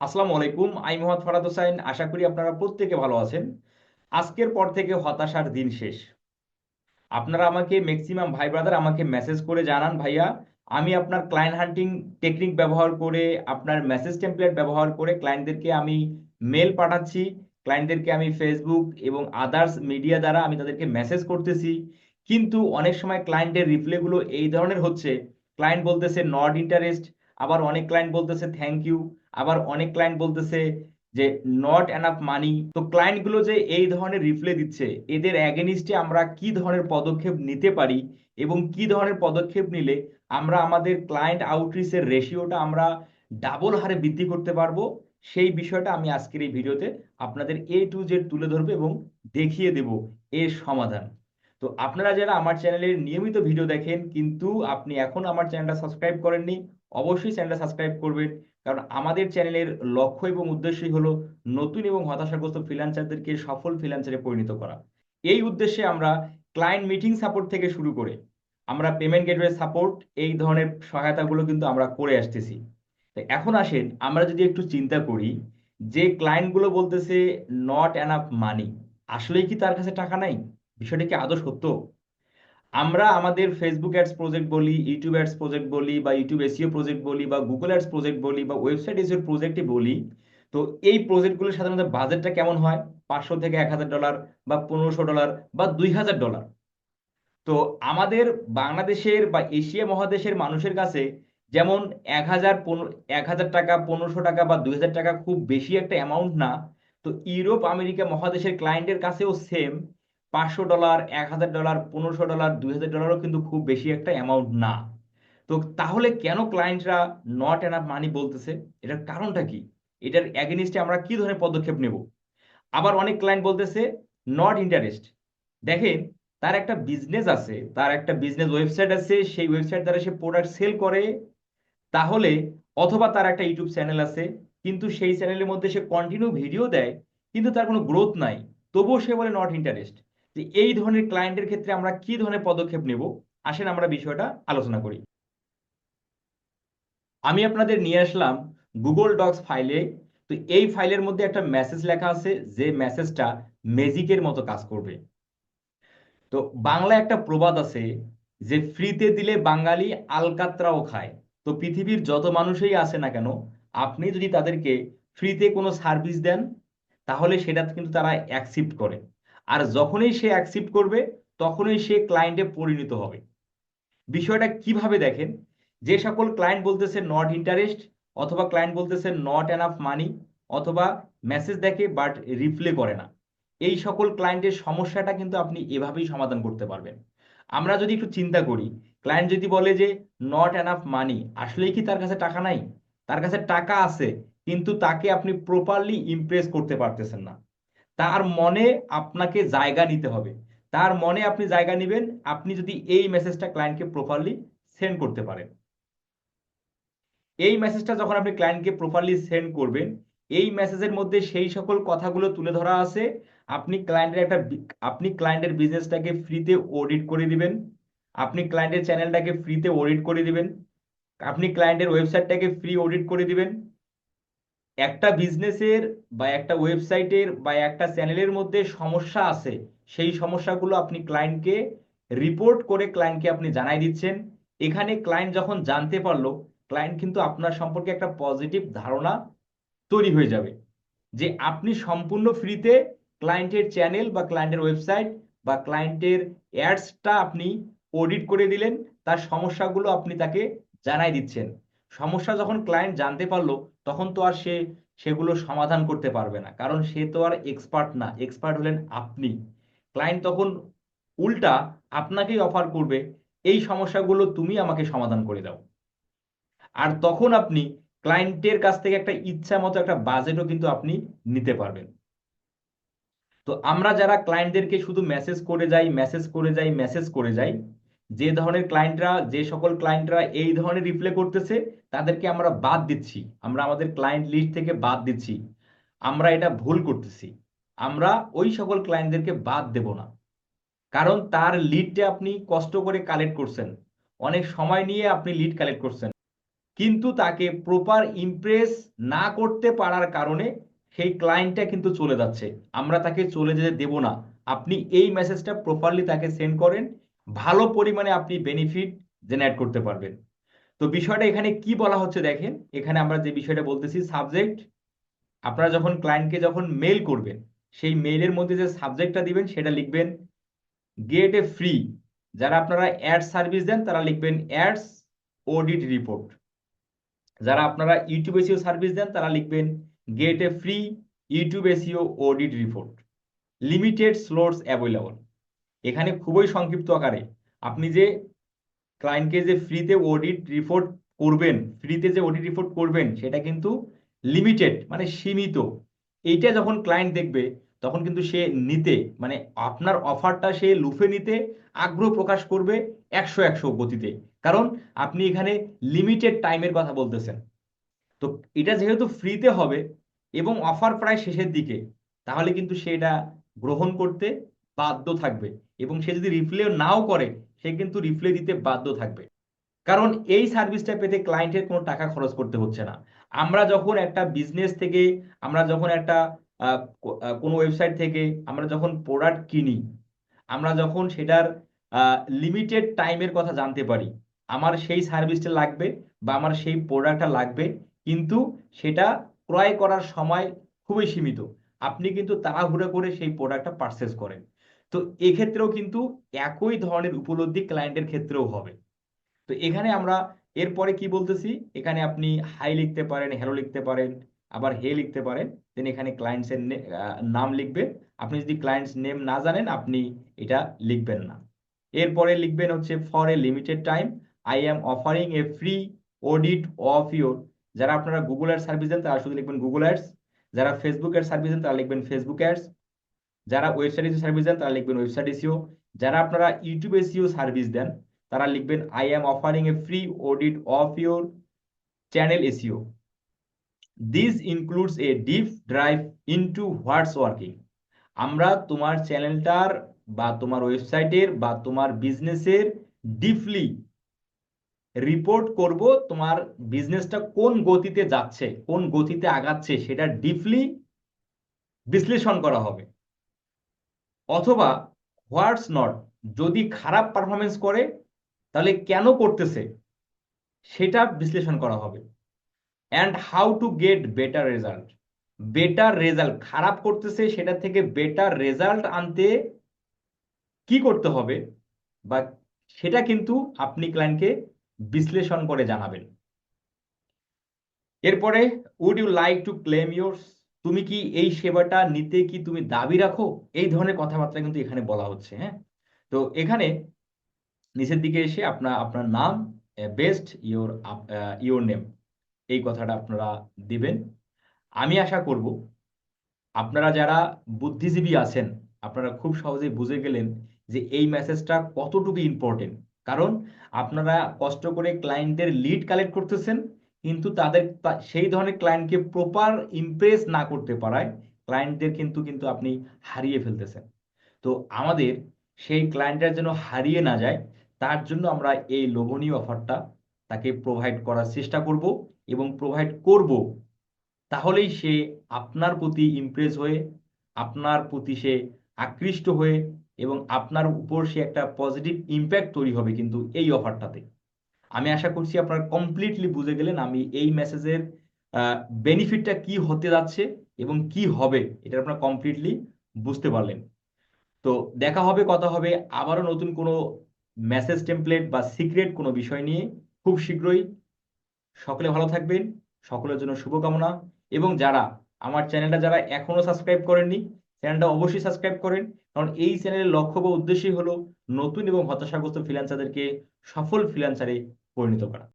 আসসালামু আলাইকুম, আমি মোহাম্মদ ফরাদ হোসাইন। আশা করি আপনারা প্রত্যেকে ভালো আছেন। আজকের পর থেকে হতাশার দিন শেষ। আপনারা আমাকে ম্যাক্সিমাম ভাই ব্রাদার আমাকে মেসেজ করে জানান, ভাইয়া। আমি আপনার ক্লায়েন্ট হান্টিং টেকনিক ব্যবহার করে, আপনার মেসেজ টেমপ্লেট ব্যবহার করে ক্লায়েন্টদেরকে আমি মেল পাঠাচ্ছি। ক্লায়েন্টদেরকে আমি ফেসবুক এবং আদার্স মিডিয়া দ্বারা আমি তাদেরকে মেসেজ করতেছি। কিন্তু অনেক সময় ক্লায়েন্টের রিপ্লাইগুলো এই ধরনের হচ্ছে। ক্লায়েন্ট বলতেছে নট ইন্টারেস্ট আবার অনেক ক্লায়েন্ট বলতেছে থ্যাংক ইউ আবার অনেক ক্লায়েন্ট বলতেছে যে নট এনাফ মানি তো ক্লায়েন্টগুলো যে এই ধরনের রিপ্লে দিচ্ছে, এদের অ্যাগেনিস্টে আমরা কি ধরনের পদক্ষেপ নিতে পারি এবং কি ধরনের পদক্ষেপ নিলে আমরা আমাদের ক্লায়েন্ট আউটরিচের রেশিওটা আমরা ডাবল হারে বৃদ্ধি করতে পারব? সেই বিষয়টা আমি আজকের এই ভিডিওতে আপনাদের এ টু জেড তুলে ধরবো এবং দেখিয়ে দেব এর সমাধান। তো আপনারা যারা আমার চ্যানেলের নিয়মিত ভিডিও দেখেন, কিন্তু আপনি এখন আমার চ্যানেলটা সাবস্ক্রাইব করেননি, অবশ্যই চ্যানেলটা সাবস্ক্রাইব করবেন। কারণ আমাদের চ্যানেলের লক্ষ্য এবং উদ্দেশ্যই হলো নতুন এবং হতাশাগ্রস্ত ফ্রিল্যান্সারদেরকে সফল ফ্রিল্যান্সারে পরিণত করা। এই উদ্দেশ্যে আমরা ক্লায়েন্ট মিটিং সাপোর্ট থেকে শুরু করে আমরা পেমেন্ট গেটওয়ে সাপোর্ট এই ধরনের সহায়তাগুলো কিন্তু আমরা করে আসতেছি। এখন আসেন আমরা যদি একটু চিন্তা করি যে ক্লায়েন্টগুলো বলতেছে নট অ্যানাফ মানি আসলেই কি তার কাছে টাকা নাই? বিষয়টা কি আদৌ সত্য? আমরা আমাদের ফেসবুক অ্যাডস প্রজেক্ট বলি ইউটিউব অ্যাডস প্রজেক্ট বলি, বা ইউটিউব এসিও প্রজেক্ট বলি, বা গুগল অ্যাডস প্রজেক্ট বলি, বা ওয়েবসাইট এসিও প্রজেক্টে বলি, তো এই প্রজেক্টগুলো সাধারণত বাজেটটা কেমন হয়? পাঁচশো থেকে এক হাজার ডলার বা পনেরোশো ডলার বা দুই হাজার ডলার তো আমাদের বাংলাদেশের বা এশিয়া মহাদেশের মানুষের কাছে যেমন এক হাজার এক হাজার টাকা, পনেরোশো টাকা, বা দুই হাজার টাকা খুব বেশি একটা অ্যামাউন্ট না, তো ইউরোপ, আমেরিকা মহাদেশের ক্লায়েন্টের কাছেও সেম পাঁচশো ডলার, এক হাজার ডলার, পনেরোশো ডলার, দুই হাজার ডলারও কিন্তু খুব বেশি একটা অ্যামাউন্ট না। তো তাহলে কেন ক্লায়েন্টরা নট এনাফ মানি বলতেছে? এটার কারণটা কি? এটার অ্যাগেনিস্টে আমরা কি ধরনের পদক্ষেপ নেব? আবার অনেক ক্লায়েন্ট বলতেছে নট ইন্টারেস্ট দেখেন, তার একটা বিজনেস আছে, তার একটা বিজনেস ওয়েবসাইট আছে, সেই ওয়েবসাইট দ্বারা সে প্রোডাক্ট সেল করে, তাহলে অথবা তার একটা ইউটিউব চ্যানেল আছে, কিন্তু সেই চ্যানেলের মধ্যে সে কন্টিনিউ ভিডিও দেয়, কিন্তু তার কোনো গ্রোথ নাই। তবুও সে বলে নট ইন্টারেস্ট যে এই ধরনের ক্লায়েন্টের ক্ষেত্রে আমরা কি ধরনের পদক্ষেপ নেব? আসেন আমরা বিষয়টা আলোচনা করি। আমি আপনাদের নিয়ে আসলাম গুগল ডক্স ফাইলে তো এই ফাইলের মধ্যে একটা মেসেজ লেখা আছে, যে মেসেজটা ম্যাজিকের মতো কাজ করবে। তো বাংলা একটা প্রবাদ আছে, যে ফ্রিতে দিলে বাঙালি আলকাত্রাও খায়। তো পৃথিবীর যত মানুষই আছে না কেন, আপনি যদি তাদেরকে ফ্রিতে কোনো সার্ভিস দেন, তাহলে সেটা কিন্তু তারা অ্যাকসেপ্ট করে। আর যখনই সে অ্যাকসেপ্ট করবে, তখনই সে ক্লায়েন্টে পরিণত হবে। বিষয়টা কীভাবে দেখেন? যে সকল ক্লায়েন্ট বলতেছে নট ইন্টারেস্ট অথবা ক্লায়েন্ট বলতেছে নট এনাফ মানি অথবা মেসেজ দেখে বাট রিপ্লে করে না। এই সকল ক্লায়েন্টের সমস্যাটা কিন্তু আপনি এভাবেই সমাধান করতে পারবেন। আমরা যদি একটু চিন্তা করি ক্লায়েন্ট যদি বলে যে নট এনাফ মানি আসলেই কি তার কাছে টাকা নাই? তার কাছে টাকা আছে, কিন্তু তাকে আপনি প্রপারলি ইমপ্রেস করতে পারতেছেন না। তার মনে আপনাকে জায়গা নিতে হবে। তার মনে আপনি জায়গা নেবেন, আপনি যদি এই মেসেজটা ক্লায়েন্টকে প্রপারলি সেন্ড করতে পারেন। এই মেসেজটা যখন আপনি ক্লায়েন্টকে প্রপারলি সেন্ড করবেন, এই মেসেজের মধ্যে সেই সকল কথাগুলো তুলে ধরা আছে। আপনি ক্লায়েন্টের একটা আপনি ক্লায়েন্টের বিজনেসটাকে ফ্রিতে অডিট করে দিবেন। আপনি ক্লায়েন্টের চ্যানেলটাকে ফ্রিতে অডিট করে দিবেন। আপনি ক্লায়েন্টের ওয়েবসাইটটাকে ফ্রি অডিট করে দিবেন। একটা বিজনেসের বা একটা ওয়েবসাইটের বা একটা চ্যানেলের মধ্যে সমস্যা আছে, সেই সমস্যাগুলো আপনি ক্লায়েন্টকে রিপোর্ট করে ক্লায়েন্টকে আপনি জানাই দিচ্ছেন। এখানে ক্লায়েন্ট যখন জানতে পারল ক্লায়েন্ট কিন্তু আপনার সম্পর্কে একটা পজিটিভ ধারণা তৈরি হয়ে যাবে। যে আপনি সম্পূর্ণ ফ্রিতে ক্লায়েন্টের চ্যানেল বা ক্লায়েন্টের ওয়েবসাইট বা ক্লায়েন্টের অ্যাডসটা আপনি অডিট করে দিলেন, তার সমস্যাগুলো আপনি তাকে জানাই দিচ্ছেন। সমস্যা যখন ক্লায়েন্ট জানতে পারল তখন তো আর সে সেগুলো সমাধান করতে পারবে না। কারণ সে তো আর এক্সপার্ট না। এক্সপার্ট হলেন আপনি। ক্লায়েন্ট তখন উল্টা আপনাকেই অফার করবে, এই সমস্যাগুলো তুমি আমাকে সমাধান করে দাও। আর তখন আপনি ক্লায়েন্টের কাছ থেকে একটা ইচ্ছা মতো একটা বাজেটও কিন্তু আপনি নিতে পারবেন। তো আমরা যারা ক্লায়েন্টদেরকে শুধু মেসেজ করে যাই মেসেজ করে যাই মেসেজ করে যাই যে ধরনের ক্লায়েন্টরা যে সকল ক্লায়েন্টরা এই ধরনের রিপ্লে করতেছে, তাদেরকে আমরা বাদ দিচ্ছি। আমরা আমাদের ক্লায়েন্ট লিস্ট থেকে বাদ দিচ্ছি। আমরা এটা ভুল করতেছি। আমরা ওই সকল ক্লায়েন্টদেরকে বাদ দেব না। কারণ তার লিডটা আপনি কষ্ট করে কালেক্ট করছেন। অনেক সময় নিয়ে আপনি লিড কালেক্ট করছেন। কিন্তু তাকে প্রপার ইমপ্রেস না করতে পারার কারণে সেই ক্লায়েন্টটা কিন্তু চলে যাচ্ছে। আমরা তাকে চলে যেতে দেব না। আপনি এই মেসেজটা প্রপারলি তাকে সেন্ড করেন। ভালো পরিমাণে আপনি বেনিফিট জেনারেট করতে পারবেন। তো বিষয়টা এখানে কি বলা হচ্ছে দেখেন? এখানে আমরা যে বিষয়টা বলতেছি সাবজেক্ট আপনারা যখন ক্লায়েন্টকে যখন মেল করবেন, সেই মেইলের মধ্যে যে সাবজেক্টটা দিবেন, সেটা লিখবেন গেট এ ফ্রি যারা আপনারা অ্যাড সার্ভিস দেন, তারা লিখবেন অ্যাডস অডিট রিপোর্ট যারা আপনারা ইউটিউব এসিও সার্ভিস দেন, তারা লিখবেন get a free YouTube SEO audit report limited slots available এখানে খুবই সংক্ষিপ্ত আকারে। আপনি যে ক্লায়েন্টকে যে ফ্রিতে অডিট রিপোর্ট করবেন ফ্রিতে যে অডিট রিপোর্ট করবেন, সেটা কিন্তু লিমিটেড মানে সীমিত। এইটা যখন ক্লায়েন্ট দেখবে, তখন কিন্তু সে নিতে মানে আপনার অফারটা সে লুফে নিতে আগ্রহ প্রকাশ করবে একশো একশো গতিতে। কারণ আপনি এখানে লিমিটেড টাইমের কথা বলতেছেন। তো এটা যেহেতু ফ্রিতে হবে এবং অফার প্রায় শেষের দিকে, তাহলে কিন্তু সে এটা গ্রহণ করতে বাধ্য থাকবে। এবং সে যদি রিপ্লে নাও করে, সে কিন্তু রিপ্লে দিতে বাধ্য থাকবে। কারণ এই সার্ভিসটা পেতে ক্লায়েন্টের কোনো টাকা খরচ করতে হচ্ছে না। আমরা যখন একটা বিজনেস থেকে, আমরা যখন একটা কোনো ওয়েবসাইট থেকে, আমরা যখন প্রোডাক্ট কিনি, আমরা যখন সেটার লিমিটেড টাইমের কথা জানতে পারি, আমার সেই সার্ভিসটা লাগবে বা আমার সেই প্রোডাক্টটা লাগবে, কিন্তু সেটা ক্রয় করার সময় খুবই সীমিত। আপনি কিন্তু তাড়াহুড়ো করে সেই প্রোডাক্টটা পারচেস করেন। তো এক্ষেত্রেও কিন্তু একই ধরনের উপলব্ধি ক্লায়েন্টের ক্ষেত্রেও হবে। তো এখানে আমরা এরপরে কি বলতেছি? এখানে আপনি হাই লিখতে পারেন হ্যালো লিখতে পারেন, আবার হে লিখতে পারেন দেন এখানে ক্লায়েন্টসের নাম লিখবেন আপনি যদি ক্লায়েন্টস নেম না জানেন, আপনি এটা লিখবেন না। এরপরে লিখবেন হচ্ছে for a limited time I am offering a free audit of your যারা আপনারা গুগল অ্যাড সার্ভিস দেন, তারা শুধু লিখবেন গুগল অ্যাডস যারা ফেসবুক অ্যাড সার্ভিস দেন, তারা লিখবেন ফেসবুক অ্যাডস যারা ওয়েবসাইট এসিও সার্ভিস দেন, তারা লিখবেন ওয়েবসাইট এসিও যারা আপনারা ইউটিউব এসিও সার্ভিস দেন, তারা লিখবেন I am offering a free audit of your channel SEO this includes a deep drive into what's working আমরা তোমার চ্যানেলটার বা তোমার ওয়েবসাইটের বা তোমার বিজনেসের ডিপলি রিপোর্ট করব, তোমার বিজনেসটা কোন গতিতে যাচ্ছে, কোন গতিতে আগাচ্ছে, সেটা ডিপলি বিশ্লেষণ করা হবে। অথবা হোয়াটস নট যদি খারাপ পারফরমেন্স করে, তাহলে কেন করতেছে? সেটা বিশ্লেষণ করা হবে। And how to get better result better result খারাপ করতেছে, সেটা থেকে বেটার রেজাল্ট আনতে কি করতে হবে? বা সেটা কিন্তু আপনি ক্লায়েন্টকে বিশ্লেষণ করে জানাবেন। এরপরে would you like to claim yours তুমি কি এই সেবাটা নিতে কি তুমি দাবি রাখো? এই ধরনের কথাবার্তা কিন্তু এখানে বলা হচ্ছে হ্যাঁ? তো এখানে নিচের দিকে এসে আপনার আপনার নাম বেস্ট, ইওর ইওর নেম, এই কথাটা আপনারা দিবেন। আমি আশা করব আপনারা যারা বুদ্ধিজীবী আছেন, আপনারা খুব সহজেই বুঝে গেলেন যে এই মেসেজটা কতটুকু ইম্পর্টেন্ট কারণ আপনারা কষ্ট করে ক্লায়েন্টের লিড কালেক্ট করতেছেন কিন্তু তাদের সেই ধরনের ক্লায়েন্টকে প্রপার ইমপ্রেস না করতে পারায় ক্লায়েন্টদের কিন্তু কিন্তু আপনি হারিয়ে ফেলতেছেন। তো আমাদের সেই ক্লায়েন্টের যেন হারিয়ে না যায়, তার জন্য আমরা এই লোভনীয় অফারটা তাকে প্রোভাইড করার চেষ্টা করব এবং প্রোভাইড করব। তাহলেই সে আপনার প্রতি ইমপ্রেস হয়ে, আপনার প্রতি সে আকৃষ্ট হয়ে এবং আপনার উপর সে একটা পজিটিভ ইম্প্যাক্ট তৈরি হবে কিন্তু এই অফারটাতে আমি আশা করছি আপনারা কমপ্লিটলি বুঝে গেলেন আমি এই মেসেজের বেনিফিটটা কি হতে যাচ্ছে এবং কি হবে এটা আপনারা কমপ্লিটলি বুঝতে পারলেন। তো দেখা হবে, কথা হবে, আবারও নতুন কোনো মেসেজ টেমপ্লেট বা সিক্রেট কোনো বিষয় নিয়ে খুব শীঘ্রই। সকলে ভালো থাকবেন, সকলের জন্য শুভকামনা এবং যারা আমার চ্যানেলটা যারা এখনও সাবস্ক্রাইব করেননি চ্যানেলটা অবশ্যই সাবস্ক্রাইব করেন। কারণ এই চ্যানেলের লক্ষ্য বা উদ্দেশ্যই হলো নতুন এবং হতাশাগ্রস্ত ফ্রিল্যান্সারদেরকে সফল ফ্রিল্যান্সারে পরিণত করা।